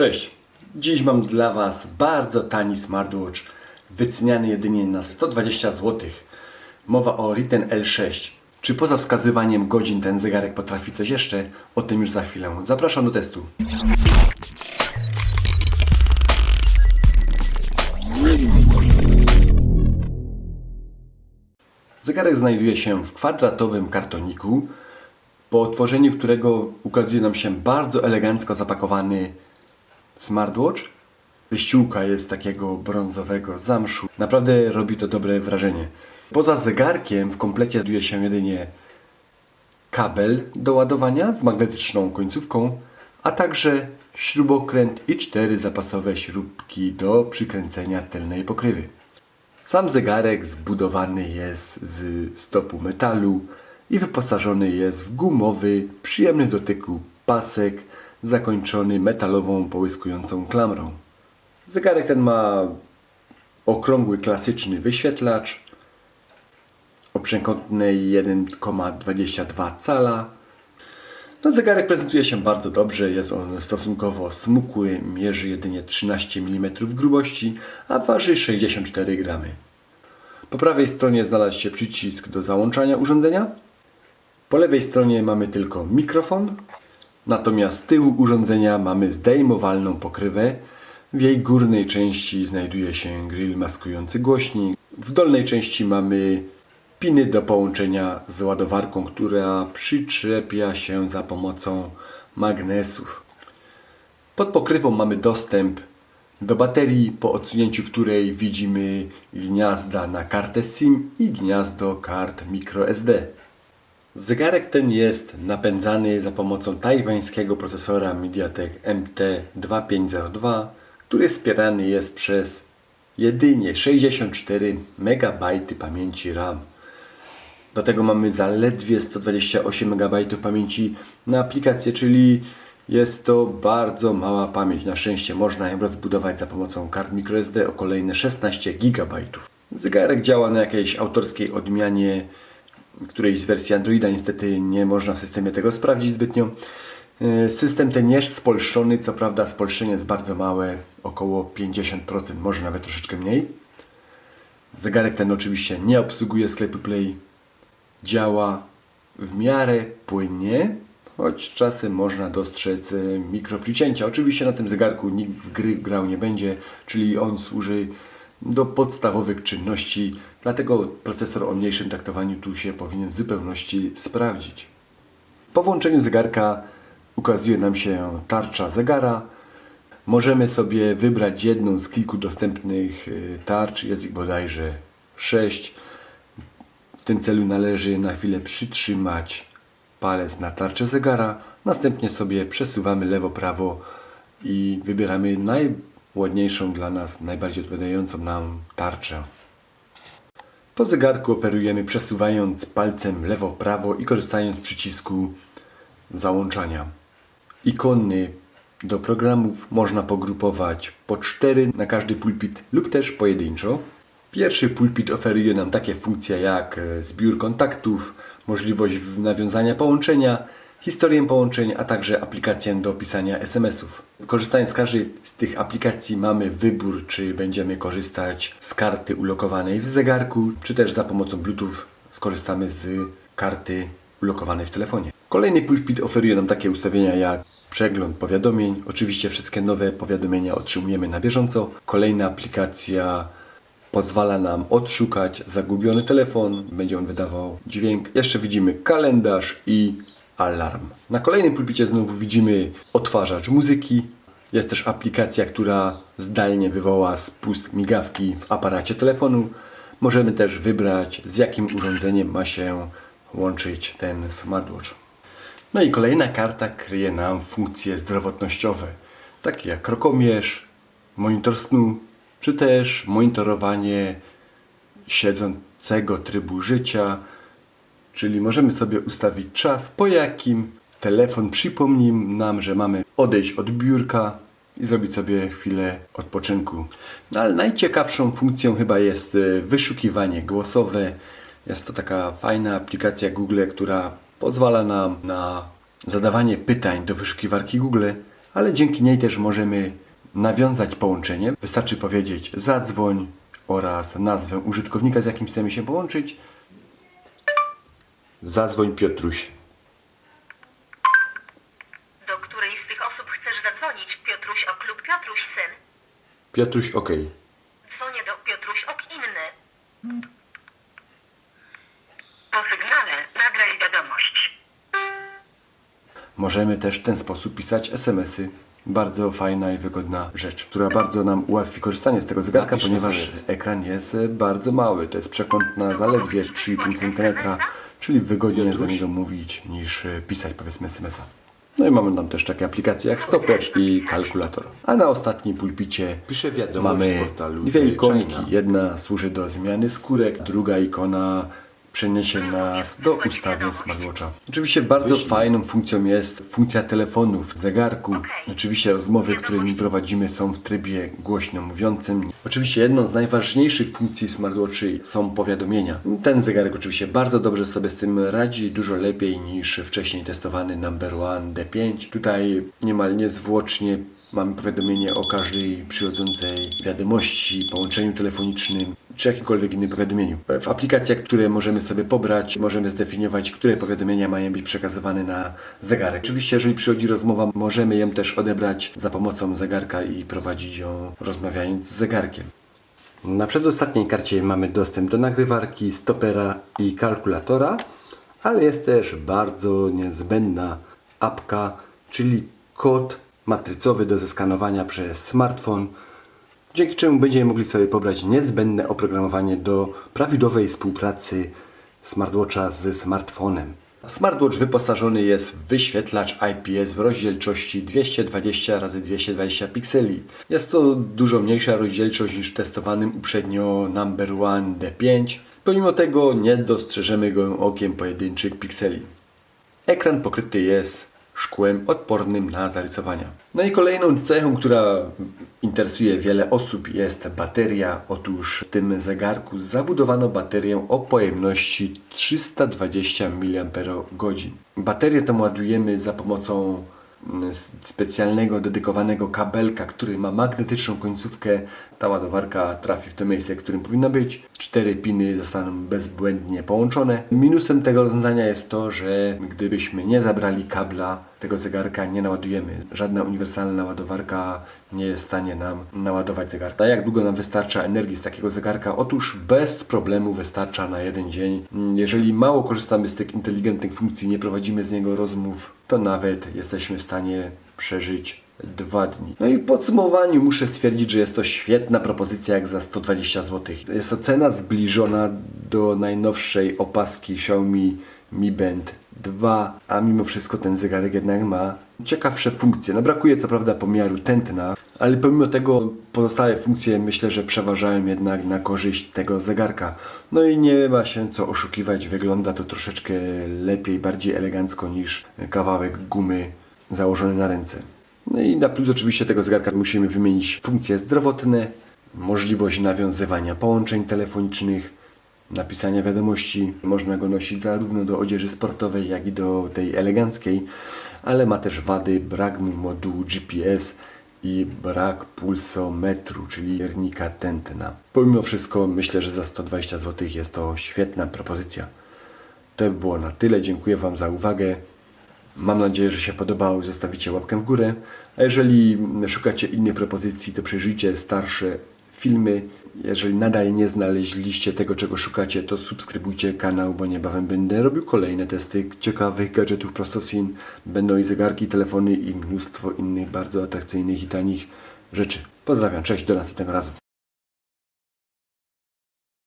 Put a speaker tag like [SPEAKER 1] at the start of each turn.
[SPEAKER 1] Cześć! Dziś mam dla Was bardzo tani smartwatch, wyceniany jedynie na 120 zł. Mowa o Riten L6. Czy poza wskazywaniem godzin ten zegarek potrafi coś jeszcze? O tym już za chwilę. Zapraszam do testu. Zegarek znajduje się w kwadratowym kartoniku, po otworzeniu którego ukazuje nam się bardzo elegancko zapakowany smartwatch. Wyściółka jest takiego brązowego zamszu. Naprawdę robi to dobre wrażenie. Poza zegarkiem w komplecie znajduje się jedynie kabel do ładowania z magnetyczną końcówką, a także śrubokręt i cztery zapasowe śrubki do przykręcenia tylnej pokrywy. Sam zegarek zbudowany jest z stopu metalu i wyposażony jest w gumowy, przyjemny dotyku pasek zakończony metalową połyskującą klamrą. Zegarek ten ma okrągły, klasyczny wyświetlacz o przekątnej 1,22 cala. No, zegarek prezentuje się bardzo dobrze, jest on stosunkowo smukły, mierzy jedynie 13 mm grubości, a waży 64 gramy. Po prawej stronie znalazł się przycisk do załączania urządzenia. Po lewej stronie mamy tylko mikrofon, natomiast z tyłu urządzenia mamy zdejmowalną pokrywę. W jej górnej części znajduje się grill maskujący głośnik. W dolnej części mamy piny do połączenia z ładowarką, która przyczepia się za pomocą magnesów. Pod pokrywą mamy dostęp do baterii, po odsunięciu której widzimy gniazda na kartę SIM i gniazdo kart microSD. Zegarek ten jest napędzany za pomocą tajwańskiego procesora MediaTek MT2502, który wspierany jest przez jedynie 64 MB pamięci RAM. Do tego mamy zaledwie 128 MB pamięci na aplikację, czyli jest to bardzo mała pamięć. Na szczęście można ją rozbudować za pomocą kart microSD o kolejne 16 GB. Zegarek działa na jakiejś autorskiej odmianie którejś z wersji Androida. Niestety nie można w systemie tego sprawdzić zbytnio. Yy, System ten jest spolszczony, co prawda spolszczenie jest bardzo małe, około 50%, może nawet troszeczkę mniej. Zegarek ten oczywiście nie obsługuje sklepu Play. Działa w miarę płynnie, choć czasem można dostrzec e, mikropricięcia. Oczywiście na tym zegarku nikt w gry grał nie będzie, czyli on służy do podstawowych czynności, dlatego procesor o mniejszym taktowaniu tu się powinien w zupełności sprawdzić. Po włączeniu zegarka ukazuje nam się tarcza zegara. Możemy sobie wybrać jedną z kilku dostępnych y, tarcz, jest ich bodajże 6. W tym celu należy na chwilę przytrzymać palec na tarczę zegara, następnie sobie przesuwamy lewo-prawo i wybieramy najładniejszą dla nas, najbardziej odpowiadającą nam tarczę. Po zegarku operujemy przesuwając palcem lewo-prawo i korzystając z przycisku załączania. Ikony do programów można pogrupować po cztery na każdy pulpit lub też pojedynczo. Pierwszy pulpit oferuje nam takie funkcje jak zbiór kontaktów, możliwość nawiązania połączenia, historię połączeń, a także aplikację do pisania SMS-ów. Korzystając z każdej z tych aplikacji mamy wybór, czy będziemy korzystać z karty ulokowanej w zegarku, czy też za pomocą Bluetooth skorzystamy z karty ulokowanej w telefonie. Kolejny pulpit oferuje nam takie ustawienia jak przegląd powiadomień. Oczywiście wszystkie nowe powiadomienia otrzymujemy na bieżąco. Kolejna aplikacja pozwala nam odszukać zagubiony telefon, będzie on wydawał dźwięk. Jeszcze widzimy kalendarz i alarm. Na kolejnym pulpicie znowu widzimy odtwarzacz muzyki. Jest też aplikacja, która zdalnie wywoła spust migawki w aparacie telefonu. Możemy też wybrać z jakim urządzeniem ma się łączyć ten smartwatch. No i kolejna karta kryje nam funkcje zdrowotnościowe, takie jak krokomierz, monitor snu, czy też monitorowanie siedzącego trybu życia, czyli możemy sobie ustawić czas, po jakim telefon przypomni nam, że mamy odejść od biurka i zrobić sobie chwilę odpoczynku. No ale najciekawszą funkcją chyba jest e, wyszukiwanie głosowe. Jest to taka fajna aplikacja Google, która pozwala nam na zadawanie pytań do wyszukiwarki Google ale dzięki niej też możemy nawiązać połączenie. Wystarczy powiedzieć zadzwoń oraz nazwę użytkownika, z jakim chcemy się połączyć. Zadzwoń Piotruś.
[SPEAKER 2] Do której z tych osób chcesz zadzwonić? Piotruś Ok lub Piotruś Syn?
[SPEAKER 1] Piotruś OK.
[SPEAKER 2] Dzwonię do Piotruś Ok Inny. Po sygnale nagraj wiadomość.
[SPEAKER 1] Możemy też w ten sposób pisać SMS-y. Bardzo fajna i wygodna rzecz, która bardzo nam ułatwi korzystanie z tego zegarka,
[SPEAKER 3] Napisz
[SPEAKER 1] ponieważ ekran jest e, bardzo mały. To jest przekąt na zaledwie 3,5 cm, czyli wygodnie do
[SPEAKER 3] Piotruś?
[SPEAKER 1] niego mówić niż e, pisać powiedzmy SMS-a. No i mamy tam też takie aplikacje jak stoper i kalkulator. A na ostatnim pulpicie
[SPEAKER 3] Piszę wiadomość
[SPEAKER 1] mamy
[SPEAKER 3] z portalu
[SPEAKER 1] dwie. Jedna służy do zmiany skórek, druga ikona przeniesie nas do ustawień smartwatcha. Oczywiście bardzo fajną funkcją jest funkcja telefonów, zegarku. Oczywiście rozmowy, którymi prowadzimy są w trybie głośno mówiącym. Oczywiście jedną z najważniejszych funkcji smartwatchy są powiadomienia. Ten zegarek oczywiście bardzo dobrze sobie z tym radzi, dużo lepiej niż wcześniej testowany Number One D5. Tutaj niemal niezwłocznie Mamy powiadomienie o każdej przychodzącej wiadomości, połączeniu telefonicznym czy jakimkolwiek innym powiadomieniu. W aplikacjach, które możemy sobie pobrać, możemy zdefiniować, które powiadomienia mają być przekazywane na zegarek. Oczywiście, jeżeli przychodzi rozmowa, możemy ją też odebrać za pomocą zegarka i prowadzić ją rozmawiając z zegarkiem. Na przedostatniej karcie mamy dostęp do nagrywarki, stopera i kalkulatora, ale jest też bardzo niezbędna apka, czyli kod matrycowy do zeskanowania przez smartfon, dzięki czemu będziemy mogli sobie pobrać niezbędne oprogramowanie do prawidłowej współpracy smartwatcha ze smartfonem. Smartwatch wyposażony jest w wyświetlacz IPS w rozdzielczości 220 x 220 pikseli. Jest to dużo mniejsza rozdzielczość niż w testowanym uprzednio Number One D5. Pomimo tego nie dostrzeżemy go okiem pojedynczych pikseli. Ekran pokryty jest szkłem odpornym na zarysowania. No i kolejną cechą, która interesuje wiele osób jest bateria. Otóż w tym zegarku zabudowano baterię o pojemności 320 mAh. Baterię tę ładujemy za pomocą mm, specjalnego, dedykowanego kabelka, który ma magnetyczną końcówkę. Ta ładowarka trafi w to miejsce, w którym powinna być. Cztery piny zostaną bezbłędnie połączone. Minusem tego rozwiązania jest to, że gdybyśmy nie zabrali kabla, tego zegarka nie naładujemy. Żadna uniwersalna ładowarka nie jest w stanie nam naładować zegarka. A jak długo nam wystarcza energii z takiego zegarka? Otóż bez problemu wystarcza na jeden dzień. Jeżeli mało korzystamy z tych inteligentnych funkcji, nie prowadzimy z niego rozmów, to nawet jesteśmy w stanie przeżyć dwa dni. No i w podsumowaniu muszę stwierdzić, że jest to świetna propozycja jak za 120 zł. Jest to cena zbliżona do najnowszej opaski Xiaomi Mi Band 2, a mimo wszystko ten zegarek jednak ma ciekawsze funkcje. No brakuje co prawda pomiaru tętna, ale pomimo tego pozostałe funkcje myślę, że przeważają jednak na korzyść tego zegarka. No i nie ma się co oszukiwać, wygląda to troszeczkę lepiej, bardziej elegancko niż kawałek gumy założony na ręce. No i na plus oczywiście tego zegarka musimy wymienić funkcje zdrowotne, możliwość nawiązywania połączeń telefonicznych, napisania wiadomości. Można go nosić zarówno do odzieży sportowej, jak i do tej eleganckiej, ale ma też wady brak modułu GPS i brak pulsometru, czyli miernika tętna. Pomimo wszystko myślę, że za 120 zł jest to świetna propozycja. To by było na tyle. Dziękuję Wam za uwagę. Mam nadzieję, że się podobało. Zostawicie łapkę w górę. A jeżeli szukacie innych propozycji, to przejrzyjcie starsze filmy. Jeżeli nadal nie znaleźliście tego, czego szukacie, to subskrybujcie kanał, bo niebawem będę robił kolejne testy ciekawych gadżetów prosto. Będą i zegarki, telefony i mnóstwo innych bardzo atrakcyjnych i tanich rzeczy. Pozdrawiam, cześć, do następnego razu.